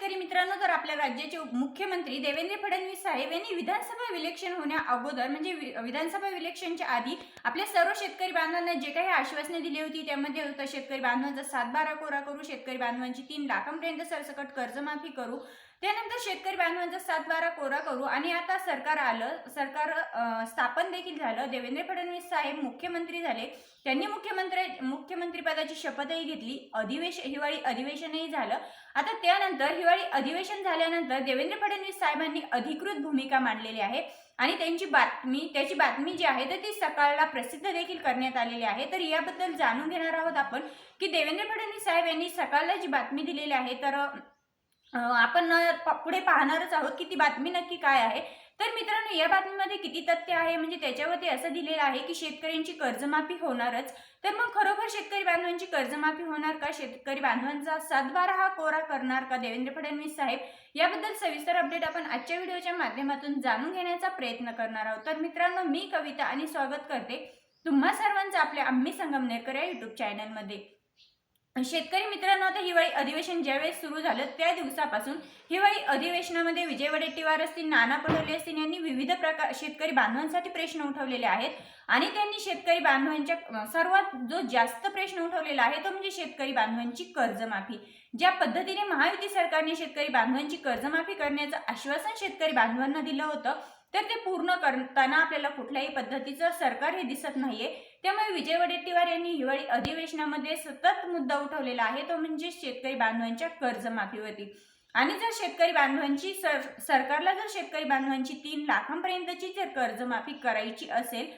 शेतकरी मित्रांनो तर आपल्या राज्याचे मुख्यमंत्री देवेंद्र फडणवीस साहेब यांनी विधानसभा विलेक्शन होण्या अगोदर म्हणजे वि- विधानसभा विलेक्शनच्या आधी आपल्या सर्व शेतकरी बांधवांना जे काही आश्वासने दिली होती त्यामध्ये होतं शेतकरी बांधवांचा सातबारा कोरा करू शेतकरी बांधवांची तीन लाखांपर्यंत सरसकट कर्जमाफी करू त्यानंतर शेतकरी बांधवांचा सातबारा कोरा करू आणि आता सरकार आलं सरकार स्थापन देखील झालं. देवेंद्र फडणवीस साहेब मुख्यमंत्री झाले. त्यांनी मुख्यमंत्री मुख्यमंत्रीपदाची शपथही घेतली. अधिवेशन हिवाळी अधिवेशनही झालं. आता त्यानंतर हिवाळी अधिवेशन झाल्यानंतर देवेंद्र फडणवीस साहेबांनी अधिकृत भूमिका मांडलेली आहे आणि त्यांची बातमी त्याची बातमी जी आहे तर ती सकाळला प्रसिद्ध देखील करण्यात आलेली आहे. तर याबद्दल जाणून घेणार आहोत आपण की देवेंद्र फडणवीस साहेब यांनी सकाळला जी बातमी दिलेली आहे तर आपण पुढे पाहणारच आहोत की ती बातमी नक्की काय आहे. तर मित्रांनो या बातमीमध्ये किती तथ्य आहे? म्हणजे त्याच्यावरती असं दिलेलं आहे की शेतकऱ्यांची कर्जमाफी होणारच. तर मग खरोखर शेतकरी बांधवांची कर्जमाफी होणार का? शेतकरी बांधवांचा सातबारा हा कोरा करणार का? देवेंद्र फडणवीस साहेब याबद्दल सविस्तर अपडेट आपण आजच्या व्हिडिओच्या माध्यमातून जाणून घेण्याचा प्रयत्न करणार आहोत. तर मित्रांनो मी कविता आणि स्वागत करते तुम्हा सर्वांचं आपल्या आम्ही संगमनेरकर या युट्यूब चॅनलमध्ये शेतकरी मित्रांनो आता हिवाळी अधिवेशन ज्यावेळेस सुरू झालं त्या दिवसापासून हिवाळी अधिवेशनामध्ये विजय वडेट्टीवार असतील नाना पटोले असतील यांनी विविध प्रकार शेतकरी बांधवांसाठी प्रश्न उठवलेले आहेत. आणि त्यांनी शेतकरी बांधवांच्या सर्वात जो जास्त प्रश्न उठवलेला आहे तो म्हणजे शेतकरी बांधवांची कर्जमाफी. ज्या पद्धतीने महायुती सरकारने शेतकरी बांधवांची कर्जमाफी करण्याचं आश्वासन शेतकरी बांधवांना दिलं होतं तर ते पूर्ण करताना आपल्याला कुठल्याही पद्धतीचं सरकार हे दिसत नाहीये. त्यामुळे विजय वडेट्टीवार यांनी हिवाळी अधिवेशनामध्ये सतत मुद्दा उठवलेला आहे. तो म्हणजे शेतकरी बांधवांच्या कर्जमाफीवरती. आणि जर शेतकरी बांधवांची सर सरकारला जर शेतकरी बांधवांची तीन लाखांपर्यंतची जर कर्जमाफी करायची असेल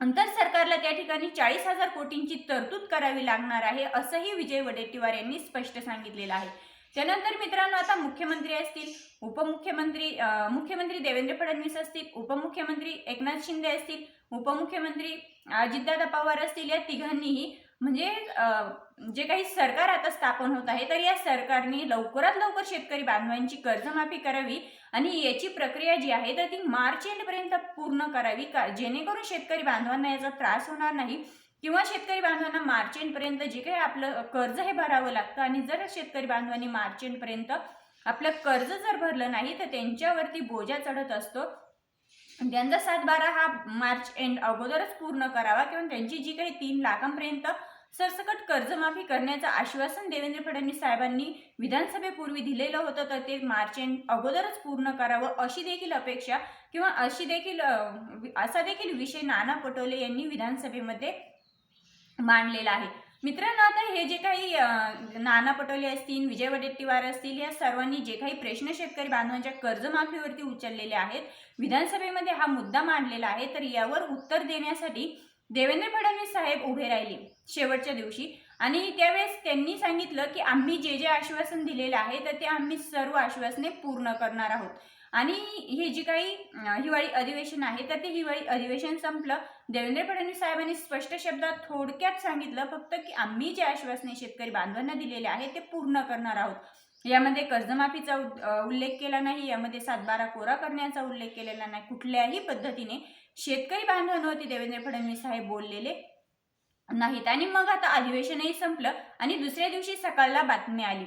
तर सरकारला त्या ठिकाणी चाळीस हजार कोटींची तरतूद करावी लागणार आहे असंही विजय वडेट्टीवार यांनी स्पष्ट सांगितलेलं आहे. त्यानंतर मित्रांनो आता मुख्यमंत्री असतील उपमुख्यमंत्री मुख्यमंत्री देवेंद्र फडणवीस असतील उपमुख्यमंत्री एकनाथ शिंदे असतील उपमुख्यमंत्री अजितदादा पवार असतील या तिघांनीही म्हणजे जे काही सरकार आता स्थापन होत आहे तर या सरकारने लवकरात लवकर शेतकरी बांधवांची कर्जमाफी करावी आणि याची प्रक्रिया जी आहे तर ती मार्च एंडपर्यंत पूर्ण करावी का जेणेकरून शेतकरी बांधवांना याचा त्रास होणार नाही. किंवा शेतकरी बांधवांना मार्च एंडपर्यंत जे काही आपलं कर्ज हे भरावं लागतं आणि जर शेतकरी बांधवांनी मार्च एंडपर्यंत आपलं कर्ज जर भरलं नाही तर त्यांच्यावरती बोजा चढत असतो. त्यांचा सातबारा हा मार्च एंड अगोदरच पूर्ण करावा किंवा त्यांची जी काही तीन लाखांपर्यंत सरसकट कर्जमाफी करण्याचं आश्वासन देवेंद्र फडणवीस साहेबांनी विधानसभेपूर्वी दिलेलं होतं तर ते मार्च एंड अगोदरच पूर्ण करावं अशी देखील अपेक्षा किंवा अशी देखील असा देखील विषय नाना पटोले यांनी विधानसभेमध्ये मांडलेला आहे. मित्रांनो आता हे जे काही नाना पटोले असतील विजय वडेट्टीवार असतील या सर्वांनी जे काही प्रश्न शेतकरी बांधवांच्या कर्जमाफीवरती उचललेले आहेत विधानसभेमध्ये हा मुद्दा मांडलेला आहे तर यावर उत्तर देण्यासाठी देवेंद्र फडणवीस साहेब उभे राहिले शेवटच्या दिवशी. आणि त्यावेळेस त्यांनी सांगितलं की आम्ही जे जे आश्वासन दिलेलं आहे तर ते आम्ही सर्व आश्वासने पूर्ण करणार आहोत. आणि हे जी काही हिवाळी अधिवेशन आहे तर ते हिवाळी अधिवेशन संपलं. देवेंद्र फडणवीस साहेबांनी स्पष्ट शब्दात थोडक्यात सांगितलं फक्त की आम्ही जे आश्वासने शेतकरी बांधवांना दिलेले आहे ते पूर्ण करणार आहोत. यामध्ये कर्जमाफीचा उल्लेख केला नाही यामध्ये सातबारा कोरा करण्याचा उल्लेख केलेला नाही कुठल्याही पद्धतीने शेतकरी बांधवांवरती देवेंद्र फडणवीस साहेब बोललेले नाहीत. आणि मग आता अधिवेशनही संपलं आणि दुसऱ्या दिवशी सकाळला बातमी आली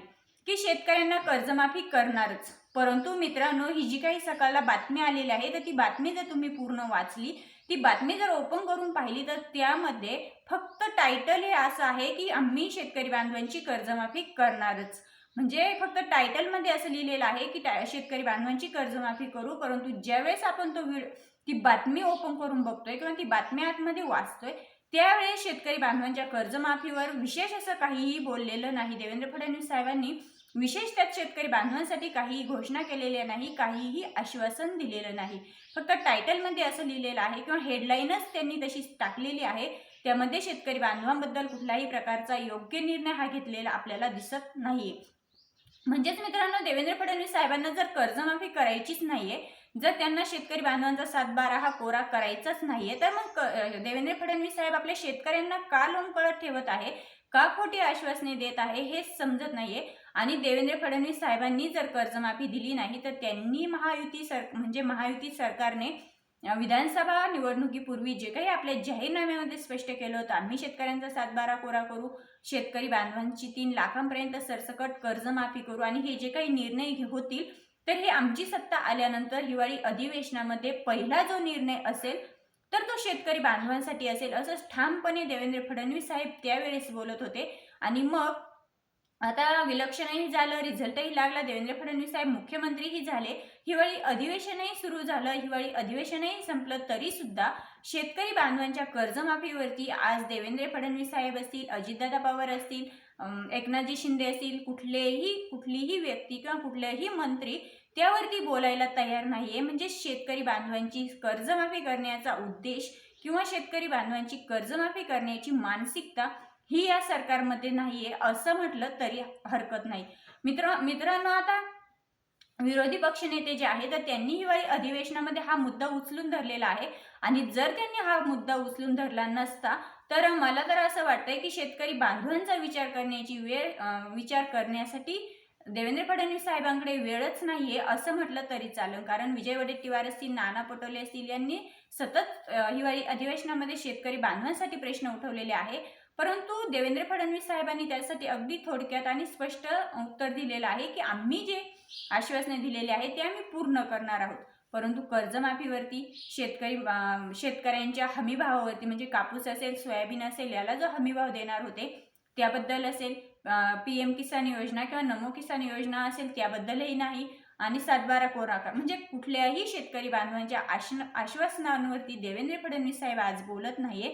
की शेतकऱ्यांना कर्जमाफी करणारच. परंतु मित्रांनो ही जी काही सकाळला बातमी आलेली आहे तर ती बातमी जर तुम्ही पूर्ण वाचली ती बातमी जर ओपन करून पाहिली तर त्यामध्ये फक्त टायटल हे असं आहे की आम्ही शेतकरी बांधवांची कर्जमाफी करणारच. म्हणजे फक्त टायटलमध्ये असं लिहिलेलं आहे की शेतकरी बांधवांची कर्जमाफी करू परंतु ज्यावेळेस आपण तो ती बातमी ओपन करून बघतोय किंवा ती बातमी आतमध्ये वाचतोय त्यावेळेस शेतकरी बांधवांच्या कर्जमाफीवर विशेष असं काहीही बोललेलं नाही. देवेंद्र फडणवीस साहेबांनी विशेष त्यात शेतकरी बांधवांसाठी काहीही घोषणा केलेल्या नाही काहीही आश्वासन दिलेलं नाही. फक्त टायटलमध्ये असं लिहिलेलं आहे किंवा हेडलाईनच त्यांनी तशी टाकलेली आहे. त्यामध्ये शेतकरी बांधवांबद्दल कुठल्याही प्रकारचा योग्य निर्णय हा घेतलेला आपल्याला दिसत नाहीये. म्हणजेच मित्रांनो देवेंद्र फडणवीस साहेबांना जर कर्जमाफी करायचीच नाहीये जर त्यांना शेतकरी बांधवांचा सातबारा हा कोरा करायचाच नाहीये तर मग देवेंद्र फडणवीस साहेब आपल्या शेतकऱ्यांना का लोंबकळत ठेवत आहे? का खोटी आश्वासने देत आहे हेच समजत नाहीये. आणि देवेंद्र फडणवीस साहेबांनी जर कर्जमाफी दिली नाही तर त्यांनी महायुती सर म्हणजे महायुती सरकारने विधानसभा निवडणुकीपूर्वी जे काही आपल्या जाहीरनाम्यामध्ये स्पष्ट केलं होतं आम्ही शेतकऱ्यांचा सातबारा कोरा करू शेतकरी बांधवांची तीन लाखांपर्यंत सरसकट कर्जमाफी करू आणि हे जे काही निर्णय घे- होतील तर हे आमची सत्ता आल्यानंतर हिवाळी अधिवेशनामध्ये पहिला जो निर्णय असेल तर तो शेतकरी बांधवांसाठी असेल असं ठामपणे देवेंद्र फडणवीस साहेब त्यावेळेस बोलत होते. आणि मग आता विलक्षणही झालं रिझल्टही लागला देवेंद्र फडणवीस साहेब मुख्यमंत्रीही झाले. हिवाळी अधिवेशनही सुरू झालं हिवाळी अधिवेशनही संपलं तरी सुद्धा शेतकरी बांधवांच्या कर्जमाफीवरती आज देवेंद्र फडणवीस साहेब असतील अजितदादा पवार असतील एकनाथजी शिंदे असतील कुठलेही कुठलीही व्यक्ती किंवा कुठलेही मंत्री त्यावरती बोलायला तयार नाही आहे म्हणजे शेतकरी बांधवांची कर्जमाफी करण्याचा उद्देश किंवा शेतकरी बांधवांची कर्जमाफी करण्याची मानसिकता ही या सरकारमध्ये नाही आहे असं म्हटलं तरी हरकत नाही. मित्र मित्रांनो आता विरोधी पक्षनेते जे आहेत तर त्यांनी हिवाळी अधिवेशनामध्ये हा मुद्दा उचलून धरलेला आहे. आणि जर त्यांनी हा मुद्दा उचलून धरला नसता तर मला तर असं वाटतंय की शेतकरी बांधवांचा विचार करण्याची वेळ विचार करण्यासाठी देवेंद्र फडणवीस साहेबांकडे वेळच नाहीये असं म्हटलं तरी चालेल. कारण विजय वडेट्टीवार असतील नाना पटोले असतील यांनी सतत हिवाळी अधिवेशनामध्ये शेतकरी बांधवांसाठी प्रश्न उठवलेले आहे. परंतु देवेंद्र फडणवीस साहेबांनी त्यासाठी अगदी थोडक्यात आणि स्पष्ट उत्तर दिलेलं आहे की आम्ही जे आश्वासने दिलेले आहे ते आम्ही पूर्ण करणार आहोत. परंतु कर्जमाफीवरती शेतकरी शेतकऱ्यांच्या हमीभावावरती म्हणजे कापूस असेल सोयाबीन असेल याला जो हमीभाव देणार होते त्याबद्दल असेल पी एम किसान योजना किंवा नमो किसान योजना असेल त्याबद्दलही नाही आणि सातबारा कोराकार म्हणजे कुठल्याही शेतकरी बांधवांच्या आश्न आश्वासनांवरती देवेंद्र फडणवीस साहेब आज बोलत नाहीये.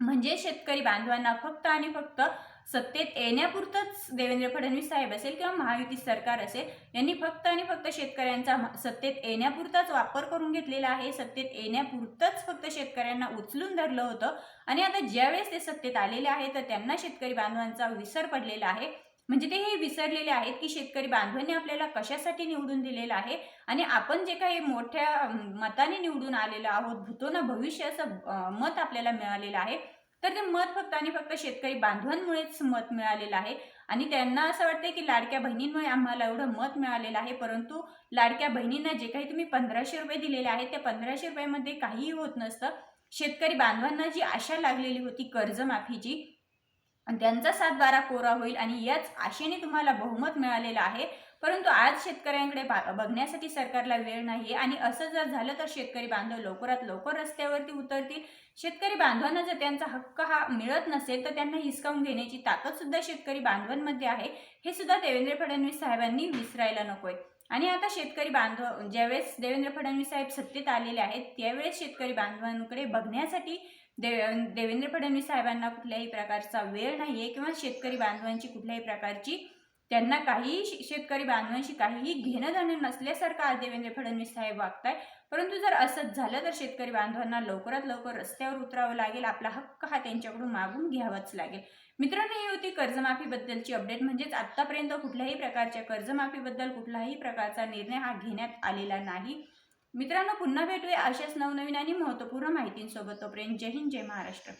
म्हणजे शेतकरी बांधवांना फक्त आणि फक्त सत्तेत येण्यापुरतंच देवेंद्र फडणवीस साहेब असेल किंवा महायुती सरकार असेल यांनी फक्त आणि फक्त शेतकऱ्यांचा सत्तेत येण्यापुरताच वापर करून घेतलेला आहे. सत्तेत येण्यापुरतंच फक्त शेतकऱ्यांना उचलून धरलं होतं. आणि आता ज्यावेळेस ते सत्तेत आलेले आहे तर त्यांना शेतकरी बांधवांचा विसर पडलेला आहे. म्हणजे ते हे विसरलेले आहेत की शेतकरी बांधवांनी आपल्याला कशासाठी निवडून दिलेलं आहे? आणि आपण जे काही मोठ्या मताने निवडून आलेलो आहोत भूतोना भविष्य असं मत आपल्याला मिळालेलं आहे. तर ते मत फक्त आणि फक्त शेतकरी बांधवांमुळेच मत मिळालेलं आहे. आणि त्यांना असं वाटतं की लाडक्या बहिणींमुळे आम्हाला एवढं मत मिळालेलं आहे. परंतु लाडक्या बहिणींना जे काही तुम्ही पंधराशे रुपये दिलेले आहेत त्या पंधराशे रुपयामध्ये काहीही होत नसतं. शेतकरी बांधवांना जी आशा लागलेली होती कर्जमाफीची आणि त्यांचा सातबारा कोरा होईल आणि याच आशेने तुम्हाला बहुमत मिळालेलं आहे. परंतु आज शेतकऱ्यांकडे बा- बघण्यासाठी सरकारला वेळ नाही आणि असं जर झालं तर शेतकरी बांधव लवकरात लवकर रस्त्यावरती उतरतील. शेतकरी बांधवांना जर त्यांचा हक्क हा मिळत नसेल तर त्यांना हिसकावून घेण्याची ताकद सुद्धा शेतकरी बांधवांमध्ये आहे. हे सुद्धा देवेंद्र फडणवीस साहेबांनी विसरायला नकोय. आणि आता शेतकरी बांधव ज्यावेळेस देवेंद्र फडणवीस साहेब सत्तेत आलेले आहेत त्यावेळेस शेतकरी बांधवांकडे बघण्यासाठी दे देवेंद्र फडणवीस साहेबांना कुठल्याही प्रकारचा वेळ नाही आहे किंवा शेतकरी बांधवांची कुठल्याही प्रकारची त्यांना काही शेतकरी बांधवांशी काहीही घेणं देणं नसल्यासारखं आज देवेंद्र फडणवीस साहेब वागताय परंतु जर असंच झालं तर शेतकरी बांधवांना लवकरात लवकर रस्त्यावर उतरावं लागेल. आपला हक्क हा त्यांच्याकडून मागून घ्यावाच लागेल. मित्रांनो ही होती कर्जमाफीबद्दलची अपडेट म्हणजेच आतापर्यंत कुठल्याही प्रकारच्या कर्जमाफीबद्दल कुठलाही प्रकारचा निर्णय हा घेण्यात आलेला नाही. मित्रांनो पुन्हा भेटूया अशाच नवनवीन आणि महत्त्वपूर्ण माहितींसोबत. तोपर्यंत जय हिंद जय महाराष्ट्र.